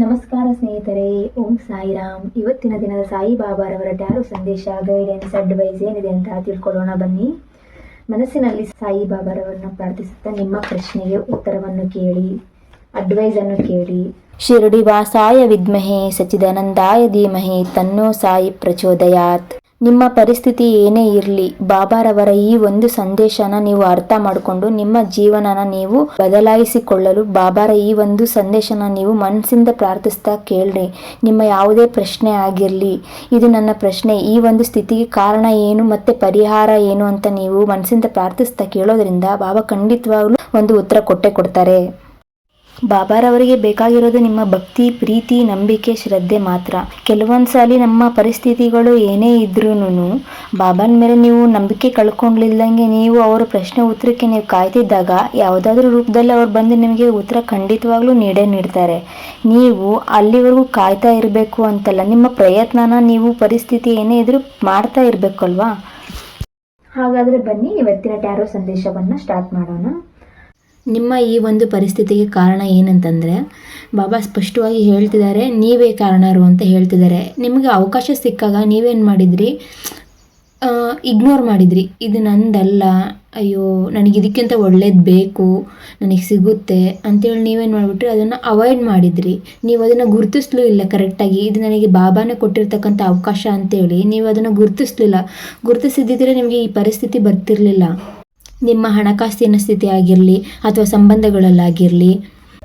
ನಮಸ್ಕಾರ ಸ್ನೇಹಿತರೆ, ಓಂ ಸಾಯಿರಾಮ್. ಇವತ್ತಿನ ದಿನದ ಸಾಯಿಬಾಬಾರವರ ಟ್ಯಾರೋ ಸಂದೇಶ ಗೈಡೆನ್ಸ್ ಅಡ್ವೈಸ್ ಏನಿದೆ ಅಂತ ತಿಳ್ಕೊಳ್ಳೋಣ ಬನ್ನಿ. ಮನಸ್ಸಿನಲ್ಲಿ ಸಾಯಿಬಾಬಾರವರನ್ನು ಪ್ರಾರ್ಥಿಸುತ್ತಾ ನಿಮ್ಮ ಪ್ರಶ್ನೆಗೆ ಉತ್ತರವನ್ನು ಕೇಳಿ ಅಡ್ವೈಸ್ ಅನ್ನು ಕೇಳಿ. ಶಿರಡಿ ವಾಸಾಯ ವಿದ್ಮಹೆ ಸಚಿದಾನಂದಾಯ ಧೀಮಹಿ ತನ್ನೋ ಸಾಯಿ ಪ್ರಚೋದಯಾತ್. ನಿಮ್ಮ ಪರಿಸ್ಥಿತಿ ಏನೇ ಇರಲಿ, ಬಾಬಾರವರ ಈ ಒಂದು ಸಂದೇಶನ ನೀವು ಅರ್ಥ ಮಾಡಿಕೊಂಡು ನಿಮ್ಮ ಜೀವನನ ನೀವು ಬದಲಾಯಿಸಿಕೊಳ್ಳಲು ಬಾಬಾರ ಈ ಒಂದು ಸಂದೇಶನ ನೀವು ಮನಸ್ಸಿಂದ ಪ್ರಾರ್ಥಿಸ್ತಾ ಕೇಳ್ರಿ. ನಿಮ್ಮ ಯಾವುದೇ ಪ್ರಶ್ನೆ ಆಗಿರಲಿ, ಇದು ನನ್ನ ಪ್ರಶ್ನೆ, ಈ ಒಂದು ಸ್ಥಿತಿಗೆ ಕಾರಣ ಏನು ಮತ್ತೆ ಪರಿಹಾರ ಏನು ಅಂತ ನೀವು ಮನಸ್ಸಿಂದ ಪ್ರಾರ್ಥಿಸ್ತಾ ಕೇಳೋದ್ರಿಂದ ಬಾಬಾ ಖಂಡಿತವಾಗ್ಲೂ ಒಂದು ಉತ್ತರ ಕೊಟ್ಟೆ ಕೊಡ್ತಾರೆ. ಬಾಬಾರವರಿಗೆ ಬೇಕಾಗಿರೋದು ನಿಮ್ಮ ಭಕ್ತಿ, ಪ್ರೀತಿ, ನಂಬಿಕೆ, ಶ್ರದ್ಧೆ ಮಾತ್ರ. ಕೆಲವೊಂದು ಸಲ ನಮ್ಮ ಪರಿಸ್ಥಿತಿಗಳು ಏನೇ ಇದ್ರೂ ಬಾಬಾನ ಮೇಲೆ ನೀವು ನಂಬಿಕೆ ಕಳ್ಕೊಂಡ್ಲಿಲ್ದಂಗೆ ನೀವು ಅವರ ಪ್ರಶ್ನೆ ಉತ್ತರಕ್ಕೆ ನೀವು ಕಾಯ್ತಿದ್ದಾಗ ಯಾವುದಾದ್ರೂ ರೂಪದಲ್ಲಿ ಅವ್ರು ಬಂದು ನಿಮಗೆ ಉತ್ತರ ಖಂಡಿತವಾಗ್ಲೂ ನೀಡೇ ನೀಡ್ತಾರೆ. ನೀವು ಅಲ್ಲಿವರೆಗೂ ಕಾಯ್ತಾ ಇರಬೇಕು ಅಂತಲ್ಲ, ನಿಮ್ಮ ಪ್ರಯತ್ನನ ನೀವು ಪರಿಸ್ಥಿತಿ ಏನೇ ಇದ್ರೂ ಮಾಡ್ತಾ ಇರಬೇಕಲ್ವಾ? ಹಾಗಾದರೆ ಬನ್ನಿ, ಇವತ್ತಿನ ಟ್ಯಾರೋ ಸಂದೇಶವನ್ನು ಸ್ಟಾರ್ಟ್ ಮಾಡೋಣ. ನಿಮ್ಮ ಈ ಒಂದು ಪರಿಸ್ಥಿತಿಗೆ ಕಾರಣ ಏನಂತಂದರೆ, ಬಾಬಾ ಸ್ಪಷ್ಟವಾಗಿ ಹೇಳ್ತಿದ್ದಾರೆ, ನೀವೇ ಕಾರಣರು ಅಂತ ಹೇಳ್ತಿದ್ದಾರೆ. ನಿಮಗೆ ಅವಕಾಶ ಸಿಕ್ಕಾಗ ನೀವೇನು ಮಾಡಿದ್ರಿ? ಇಗ್ನೋರ್ ಮಾಡಿದ್ರಿ. ಇದು ನಂದಲ್ಲ. ಅಯ್ಯೋ, ನನಗೆ ಇದಕ್ಕಿಂತ ಒಳ್ಳೇದು ಬೇಕು, ನನಗೆ ಸಿಗುತ್ತೆ ಅಂತೇಳಿ ನೀವೇನು ಮಾಡಿಬಿಟ್ರಿ? ಅದನ್ನು ಅವಾಯ್ಡ್ ಮಾಡಿದ್ರಿ. ನೀವು ಅದನ್ನು ಗುರುತಿಸ್ಲೂ ಇಲ್ಲ ಕರೆಕ್ಟಾಗಿ ಇದು ನನಗೆ ಬಾಬಾನೇ ಕೊಟ್ಟಿರ್ತಕ್ಕಂಥ ಅವಕಾಶ ಅಂತೇಳಿ ನೀವು ಅದನ್ನು ಗುರುತಿಸ್ಲಿಲ್ಲ. ಗುರುತಿಸಿದ್ದಿದ್ರೆ ನಿಮಗೆ ಈ ಪರಿಸ್ಥಿತಿ ಬರ್ತಿರಲಿಲ್ಲ. ನಿಮ್ಮ ಹಣಕಾಸಿನ ಸ್ಥಿತಿ ಆಗಿರಲಿ ಅಥವಾ ಸಂಬಂಧಗಳಲ್ಲಾಗಿರಲಿ,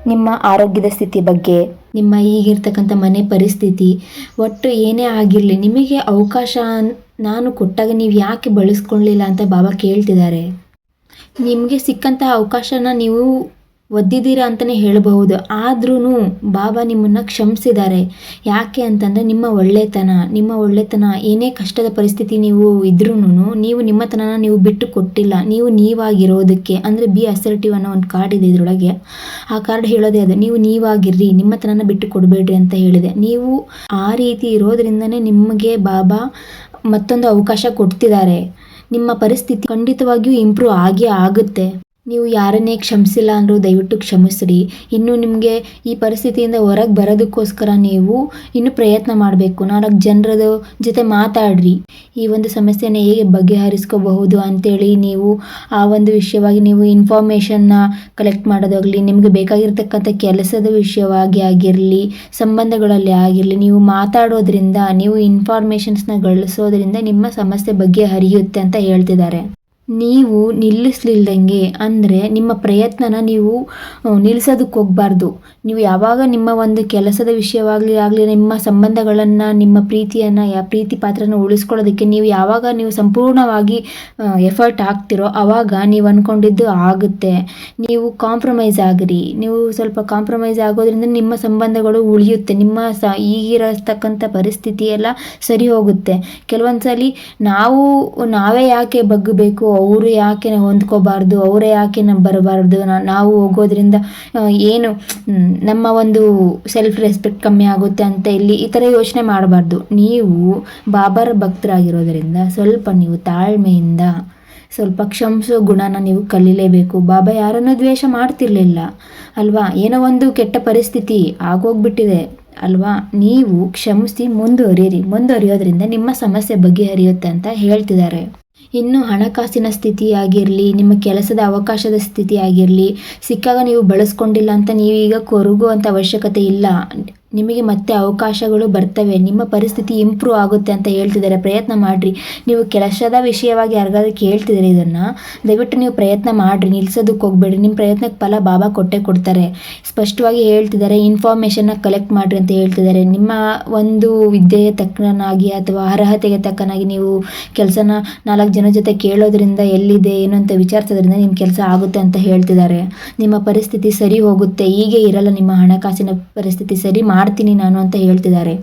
ನಿಮ್ಮ ಆರೋಗ್ಯದ ಸ್ಥಿತಿ ಬಗ್ಗೆ, ನಿಮ್ಮ ಈಗಿರ್ತಕ್ಕಂಥ ಮನೆ ಪರಿಸ್ಥಿತಿ, ಒಟ್ಟು ಏನೇ ಆಗಿರಲಿ ನಿಮಗೆ ಅವಕಾಶ ನಾನು ಕೊಟ್ಟಾಗ ನೀವು ಯಾಕೆ ಬಳಸ್ಕೊಳ್ಳಿಲ್ಲ ಅಂತ ಬಾಬಾ ಕೇಳ್ತಿದ್ದಾರೆ. ನಿಮಗೆ ಸಿಕ್ಕಂತಹ ಅವಕಾಶನ ನೀವು ಒದ್ದಿದ್ದೀರಾ ಅಂತಲೇ ಹೇಳಬಹುದು. ಆದ್ರೂ ಬಾಬಾ ನಿಮ್ಮನ್ನು ಕ್ಷಮಿಸಿದ್ದಾರೆ. ಯಾಕೆ ಅಂತಂದರೆ ನಿಮ್ಮ ಒಳ್ಳೆತನ ನಿಮ್ಮ ಒಳ್ಳೆತನ, ಏನೇ ಕಷ್ಟದ ಪರಿಸ್ಥಿತಿ ನೀವು ಇದ್ರೂ ನೀವು ನಿಮ್ಮತನನ ನೀವು ಬಿಟ್ಟು ಕೊಟ್ಟಿಲ್ಲ. ನೀವು ನೀವಾಗಿರೋದಕ್ಕೆ, ಅಂದರೆ ಬಿ ಅಸರ್ಟಿವ್ ಅನ್ನೋ ಒಂದು ಕಾರ್ಡ್ ಇದೆ ಇದರೊಳಗೆ. ಆ ಕಾರ್ಡ್ ಹೇಳೋದೇ ಅದು, ನೀವು ನೀವಾಗಿರ್ರಿ, ನಿಮ್ಮತನನ ಬಿಟ್ಟು ಕೊಡಬೇಡ್ರಿ ಅಂತ ಹೇಳಿದೆ. ನೀವು ಆ ರೀತಿ ಇರೋದ್ರಿಂದನೇ ನಿಮಗೆ ಬಾಬಾ ಮತ್ತೊಂದು ಅವಕಾಶ ಕೊಡ್ತಿದ್ದಾರೆ. ನಿಮ್ಮ ಪರಿಸ್ಥಿತಿ ಖಂಡಿತವಾಗಿಯೂ ಇಂಪ್ರೂವ್ ಆಗೇ ಆಗುತ್ತೆ. ನೀವು ಯಾರನ್ನೇ ಕ್ಷಮಿಸಿಲ್ಲ ಅಂದರೂ ದಯವಿಟ್ಟು ಕ್ಷಮಿಸ್ರಿ. ಇನ್ನು ನಿಮಗೆ ಈ ಪರಿಸ್ಥಿತಿಯಿಂದ ಹೊರಗೆ ಬರೋದಕ್ಕೋಸ್ಕರ ನೀವು ಇನ್ನೂ ಪ್ರಯತ್ನ ಮಾಡಬೇಕು. ನಾಲ್ಕು ಜನರದ ಜೊತೆ ಮಾತಾಡ್ರಿ. ಈ ಒಂದು ಸಮಸ್ಯೆನ ಹೇಗೆ ಬಗೆಹರಿಸ್ಕೋಬಹುದು ಅಂತೇಳಿ ನೀವು ಆ ಒಂದು ವಿಷಯವಾಗಿ ನೀವು ಇನ್ಫಾರ್ಮೇಷನ್ನ ಕಲೆಕ್ಟ್ ಮಾಡೋದಾಗಲಿ ನಿಮಗೆ ಬೇಕಾಗಿರ್ತಕ್ಕಂಥ ಕೆಲಸದ ವಿಷಯವಾಗಿ ಆಗಿರಲಿ, ಸಂಬಂಧಗಳಲ್ಲಿ ಆಗಿರಲಿ, ನೀವು ಮಾತಾಡೋದ್ರಿಂದ, ನೀವು ಇನ್ಫಾರ್ಮೇಷನ್ಸ್ನ ಗಳಿಸೋದ್ರಿಂದ ನಿಮ್ಮ ಸಮಸ್ಯೆ ಬಗೆಹರಿಯುತ್ತೆ ಅಂತ ಹೇಳ್ತಿದ್ದಾರೆ. ನೀವು ನಿಲ್ಲಿಸ್ಲಿಲ್ದಂಗೆ ಅಂದರೆ ನಿಮ್ಮ ಪ್ರಯತ್ನನ ನೀವು ನಿಲ್ಲಿಸೋದಕ್ಕೆ ಹೋಗಬಾರ್ದು. ನೀವು ಯಾವಾಗ ನಿಮ್ಮ ಒಂದು ಕೆಲಸದ ವಿಷಯವಾಗಲಿ ಆಗಲಿ, ನಿಮ್ಮ ಸಂಬಂಧಗಳನ್ನು, ನಿಮ್ಮ ಪ್ರೀತಿಯನ್ನು, ಯಾ, ಪ್ರೀತಿ ಪಾತ್ರನ ಉಳಿಸ್ಕೊಳ್ಳೋದಕ್ಕೆ ನೀವು ಯಾವಾಗ ನೀವು ಸಂಪೂರ್ಣವಾಗಿ ಎಫರ್ಟ್ ಹಾಕ್ತಿರೋ ಆವಾಗ ನೀವು ಅಂದ್ಕೊಂಡಿದ್ದು ಆಗುತ್ತೆ. ನೀವು ಕಾಂಪ್ರಮೈಸ್ ಆಗಿರಿ. ನೀವು ಸ್ವಲ್ಪ ಕಾಂಪ್ರಮೈಸ್ ಆಗೋದ್ರಿಂದ ನಿಮ್ಮ ಸಂಬಂಧಗಳು ಉಳಿಯುತ್ತೆ. ನಿಮ್ಮ ಸ, ಈಗಿರತಕ್ಕಂಥ ಪರಿಸ್ಥಿತಿ ಎಲ್ಲ ಸರಿ ಹೋಗುತ್ತೆ. ಕೆಲವೊಂದು ಸಲ ನಾವು ನಾವೇ ಯಾಕೆ ಬಗ್ಗಬೇಕು? ಅವರು ಯಾಕೆ ಹೊಂದ್ಕೋಬಾರ್ದು, ಅವರೇ ಯಾಕೆ ನಮ್ಮ ಬರಬಾರ್ದು ನಾವು ಹೋಗೋದ್ರಿಂದ ಏನು ನಮ್ಮ ಒಂದು ಸೆಲ್ಫ್ ರೆಸ್ಪೆಕ್ಟ್ ಕಮ್ಮಿ ಆಗುತ್ತೆ ಅಂತ ಇಲ್ಲಿ ಈ ಥರ ಯೋಚನೆ ಮಾಡಬಾರ್ದು. ನೀವು ಬಾಬಾರ ಭಕ್ತರಾಗಿರೋದ್ರಿಂದ ಸ್ವಲ್ಪ ನೀವು ತಾಳ್ಮೆಯಿಂದ, ಸ್ವಲ್ಪ ಕ್ಷಮಿಸೋ ಗುಣನ ನೀವು ಕಲೀಲೇಬೇಕು. ಬಾಬಾ ಯಾರನ್ನು ದ್ವೇಷ ಮಾಡ್ತಿರ್ಲಿಲ್ಲ, ಅಲ್ವಾ? ಏನೋ ಒಂದು ಕೆಟ್ಟ ಪರಿಸ್ಥಿತಿ ಆಗೋಗ್ಬಿಟ್ಟಿದೆ, ಅಲ್ವಾ? ನೀವು ಕ್ಷಮಿಸಿ ಮುಂದುವರಿಯಿರಿ. ಮುಂದುವರಿಯೋದ್ರಿಂದ ನಿಮ್ಮ ಸಮಸ್ಯೆ ಬಗೆಹರಿಯುತ್ತೆ ಅಂತ ಹೇಳ್ತಿದ್ದಾರೆ. ಇನ್ನು ಹಣಕಾಸಿನ ಸ್ಥಿತಿಯಾಗಿರಲಿ, ನಿಮ್ಮ ಕೆಲಸದ ಅವಕಾಶದ ಸ್ಥಿತಿ ಆಗಿರಲಿ ಸಿಕ್ಕಾಗ ನೀವು ಬಳಸ್ಕೊಂಡಿಲ್ಲ ಅಂತ ನೀವೀಗ ಕೊರಗುವಂಥ ಅವಶ್ಯಕತೆ ಇಲ್ಲ. ನಿಮಗೆ ಮತ್ತೆ ಅವಕಾಶಗಳು ಬರ್ತವೆ. ನಿಮ್ಮ ಪರಿಸ್ಥಿತಿ ಇಂಪ್ರೂವ್ ಆಗುತ್ತೆ ಅಂತ ಹೇಳ್ತಿದ್ದಾರೆ. ಪ್ರಯತ್ನ ಮಾಡಿರಿ. ನೀವು ಕೆಲಸದ ವಿಷಯವಾಗಿ ಯಾರಿಗಾದ್ರೂ ಕೇಳ್ತಿದ್ದೀರಿ ಇದನ್ನು, ದಯವಿಟ್ಟು ನೀವು ಪ್ರಯತ್ನ ಮಾಡಿರಿ. ನಿಲ್ಸೋದಕ್ಕೆ ಹೋಗಬೇಡಿ. ನಿಮ್ಮ ಪ್ರಯತ್ನಕ್ಕೆ ಫಲ ಬಾಬಾ ಕೊಟ್ಟೆ ಕೊಡ್ತಾರೆ. ಸ್ಪಷ್ಟವಾಗಿ ಹೇಳ್ತಿದ್ದಾರೆ ಇನ್ಫಾರ್ಮೇಷನ್ನ ಕಲೆಕ್ಟ್ ಮಾಡಿರಿ ಅಂತ ಹೇಳ್ತಿದ್ದಾರೆ. ನಿಮ್ಮ ಒಂದು ವಿದ್ಯೆಯ ತಕ್ಕನಾಗಿ ಅಥವಾ ಅರ್ಹತೆಗೆ ತಕ್ಕನಾಗಿ ನೀವು ಕೆಲಸನ ನಾಲ್ಕು ಜನ ಜೊತೆ ಕೇಳೋದ್ರಿಂದ ಎಲ್ಲಿದೆ, ಏನು ಅಂತ ವಿಚಾರಿಸೋದ್ರಿಂದ ನಿಮ್ಮ ಕೆಲಸ ಆಗುತ್ತೆ ಅಂತ ಹೇಳ್ತಿದ್ದಾರೆ. ನಿಮ್ಮ ಪರಿಸ್ಥಿತಿ ಸರಿ ಹೋಗುತ್ತೆ. ಹೀಗೆ ಇರಲ್ಲ ನಿಮ್ಮ ಹಣಕಾಸಿನ ಪರಿಸ್ಥಿತಿ ಸರಿ ಮಾಡ್ತೀನಿ ನಾನು ಅಂತ ಹೇಳ್ತಿದ್ದಾರೆ.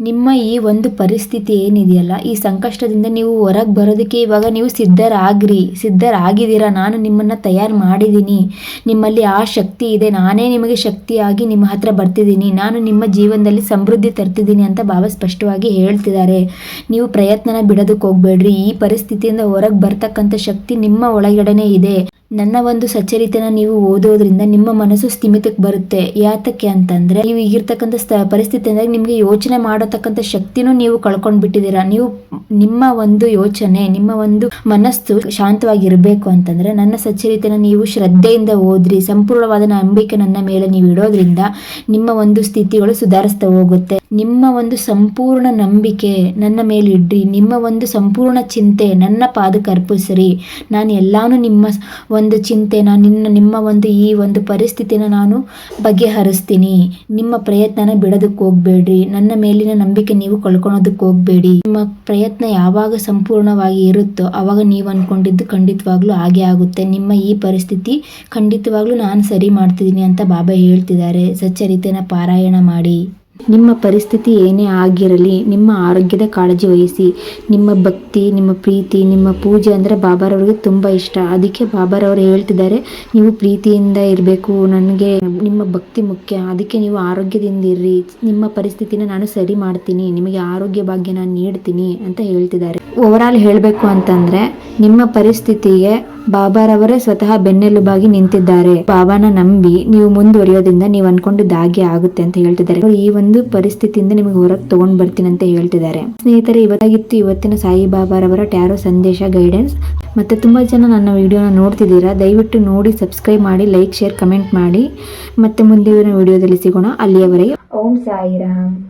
ನಿಮ್ಮ ಈ ಒಂದು ಪರಿಸ್ಥಿತಿ ಏನಿದೆಯಲ್ಲ, ಈ ಸಂಕಷ್ಟದಿಂದ ನೀವು ಹೊರಗೆ ಬರೋದಕ್ಕೆ ಇವಾಗ ನೀವು ಸಿದ್ಧರಾಗ್ರಿ, ಸಿದ್ಧರಾಗಿದ್ದೀರಾ? ನಾನು ನಿಮ್ಮನ್ನು ತಯಾರು ಮಾಡಿದ್ದೀನಿ. ನಿಮ್ಮಲ್ಲಿ ಆ ಶಕ್ತಿ ಇದೆ. ನಾನೇ ನಿಮಗೆ ಶಕ್ತಿಯಾಗಿ ನಿಮ್ಮ ಹತ್ರ ಬರ್ತಿದ್ದೀನಿ. ನಾನು ನಿಮ್ಮ ಜೀವನದಲ್ಲಿ ಸಮೃದ್ಧಿ ತರ್ತಿದ್ದೀನಿ ಅಂತ ಭಾವ ಸ್ಪಷ್ಟವಾಗಿ ಹೇಳ್ತಿದ್ದಾರೆ. ನೀವು ಪ್ರಯತ್ನನ ಬಿಡೋದಕ್ಕೆ ಹೋಗ್ಬೇಡ್ರಿ. ಈ ಪರಿಸ್ಥಿತಿಯಿಂದ ಹೊರಗೆ ಬರ್ತಕ್ಕಂಥ ಶಕ್ತಿ ನಿಮ್ಮ ಒಳಗಡೆನೆ ಇದೆ. ನನ್ನ ಒಂದು ಸಚ್ಚರಿತನ ನೀವು ಓದೋದ್ರಿಂದ ನಿಮ್ಮ ಮನಸ್ಸು ಸ್ಥಿಮಿತಕ್ಕೆ ಬರುತ್ತೆ. ಯಾತಕ್ಕೆ ಅಂತಂದ್ರೆ, ನೀವು ಈಗಿರ್ತಕ್ಕಂಥ ಪರಿಸ್ಥಿತಿ ಪರಿಸ್ಥಿತಿಯಿಂದ ನಿಮಗೆ ಯೋಚನೆ ಮಾಡತಕ್ಕಂಥ ಶಕ್ತಿನೂ ನೀವು ಕಳ್ಕೊಂಡು ಬಿಟ್ಟಿದ್ದೀರಾ ನೀವು ನಿಮ್ಮ ಒಂದು ಯೋಚನೆ, ನಿಮ್ಮ ಒಂದು ಮನಸ್ಸು ಶಾಂತವಾಗಿರಬೇಕು ಅಂತಂದ್ರೆ ನನ್ನ ಸಚ್ಚರಿತನ ನೀವು ಶ್ರದ್ಧೆಯಿಂದ ಓದ್ರಿ, ಸಂಪೂರ್ಣವಾದ ನಂಬಿಕೆ ನನ್ನ ಮೇಲೆ ನೀವು ಇಡೋದ್ರಿಂದ ನಿಮ್ಮ ಒಂದು ಸ್ಥಿತಿಗಳು ಸುಧಾರಿಸ್ತಾ ಹೋಗುತ್ತೆ. ನಿಮ್ಮ ಒಂದು ಸಂಪೂರ್ಣ ನಂಬಿಕೆ ನನ್ನ ಮೇಲೆ ಇಡ್ರಿ. ನಿಮ್ಮ ಒಂದು ಸಂಪೂರ್ಣ ಚಿಂತೆ ನನ್ನ ಪಾದಕ್ಕೆ ನಾನು ಎಲ್ಲಾನು ನಿಮ್ಮ ಒಂದು ಚಿಂತೆ, ನಾನು ನಿನ್ನ, ನಿಮ್ಮ ಒಂದು ಈ ಒಂದು ಪರಿಸ್ಥಿತಿನ ನಾನು ಬಗೆಹರಿಸ್ತೀನಿ. ನಿಮ್ಮ ಪ್ರಯತ್ನನ ಬಿಡೋದಕ್ಕೆ ಹೋಗ್ಬೇಡ್ರಿ. ನನ್ನ ಮೇಲಿನ ನಂಬಿಕೆ ನೀವು ಕಳ್ಕೊಳೋದಕ್ಕೆ ಹೋಗ್ಬೇಡಿ. ನಿಮ್ಮ ಪ್ರಯತ್ನ ಯಾವಾಗ ಸಂಪೂರ್ಣವಾಗಿ ಇರುತ್ತೋ ಅವಾಗ ನೀವು ಅಂದ್ಕೊಂಡಿದ್ದು ಖಂಡಿತವಾಗ್ಲೂ ಹಾಗೆ ಆಗುತ್ತೆ. ನಿಮ್ಮ ಈ ಪರಿಸ್ಥಿತಿ ಖಂಡಿತವಾಗ್ಲೂ ನಾನು ಸರಿ ಮಾಡ್ತಿದ್ದೀನಿ ಅಂತ ಬಾಬಾ ಹೇಳ್ತಿದ್ದಾರೆ. ಸಚ್ಚರಿತೆನ ಪಾರಾಯಣ ಮಾಡಿ. ನಿಮ್ಮ ಪರಿಸ್ಥಿತಿ ಏನೇ ಆಗಿರಲಿ, ನಿಮ್ಮ ಆರೋಗ್ಯದ ಕಾಳಜಿ ವಹಿಸಿ. ನಿಮ್ಮ ಭಕ್ತಿ, ನಿಮ್ಮ ಪ್ರೀತಿ, ನಿಮ್ಮ ಪೂಜೆ ಅಂದರೆ ಬಾಬಾರವ್ರಿಗೆ ತುಂಬ ಇಷ್ಟ. ಅದಕ್ಕೆ ಬಾಬಾರವರು ಹೇಳ್ತಿದ್ದಾರೆ, ನೀವು ಪ್ರೀತಿಯಿಂದ ಇರಬೇಕು, ನನಗೆ ನಿಮ್ಮ ಭಕ್ತಿ ಮುಖ್ಯ. ಅದಕ್ಕೆ ನೀವು ಆರೋಗ್ಯದಿಂದ ಇರ್ರಿ. ನಿಮ್ಮ ಪರಿಸ್ಥಿತಿನ ನಾನು ಸರಿ ಮಾಡ್ತೀನಿ, ನಿಮಗೆ ಆರೋಗ್ಯ ಭಾಗ್ಯ ನಾನು ನೀಡ್ತೀನಿ ಅಂತ ಹೇಳ್ತಿದ್ದಾರೆ. ಓವರಾಲ್ ಹೇಳಬೇಕು ಅಂತಂದರೆ, ನಿಮ್ಮ ಪರಿಸ್ಥಿತಿಗೆ ಬಾಬಾರವರೇ ಸ್ವತಃ ಬೆನ್ನೆಲುಬಾಗಿ ನಿಂತಿದ್ದಾರೆ. ಬಾಬಾನ ನಂಬಿ ನೀವು ಮುಂದುವರಿಯೋದ್ರಿಂದ ನೀವು ಅನ್ಕೊಂಡಿದ್ದಾಗೆ ಆಗುತ್ತೆ ಅಂತ ಹೇಳ್ತಿದ್ದಾರೆ. ಈ ಒಂದು ಪರಿಸ್ಥಿತಿಯಿಂದ ನಿಮಗೆ ಹೊರಗೆ ತಗೊಂಡ್ ಬರ್ತೀನಿ ಅಂತ ಹೇಳ್ತಿದ್ದಾರೆ. ಸ್ನೇಹಿತರೆ, ಇವತ್ತಾಗಿತ್ತು ಇವತ್ತಿನ ಸಾಯಿ ಬಾಬಾರವರ ಟ್ಯಾರೋ ಸಂದೇಶ ಗೈಡೆನ್ಸ್. ಮತ್ತೆ ತುಂಬಾ ಜನ ನನ್ನ ವಿಡಿಯೋನ ನೋಡ್ತಿದ್ದೀರಾ? ದಯವಿಟ್ಟು ನೋಡಿ, ಸಬ್ಸ್ಕ್ರೈಬ್ ಮಾಡಿ, ಲೈಕ್, ಶೇರ್, ಕಮೆಂಟ್ ಮಾಡಿ. ಮತ್ತೆ ಮುಂದಿನ ವಿಡಿಯೋದಲ್ಲಿ ಸಿಗೋಣ. ಅಲ್ಲಿಯವರೆಗೆ ಓಂ ಸಾಯಿರಾಮ್.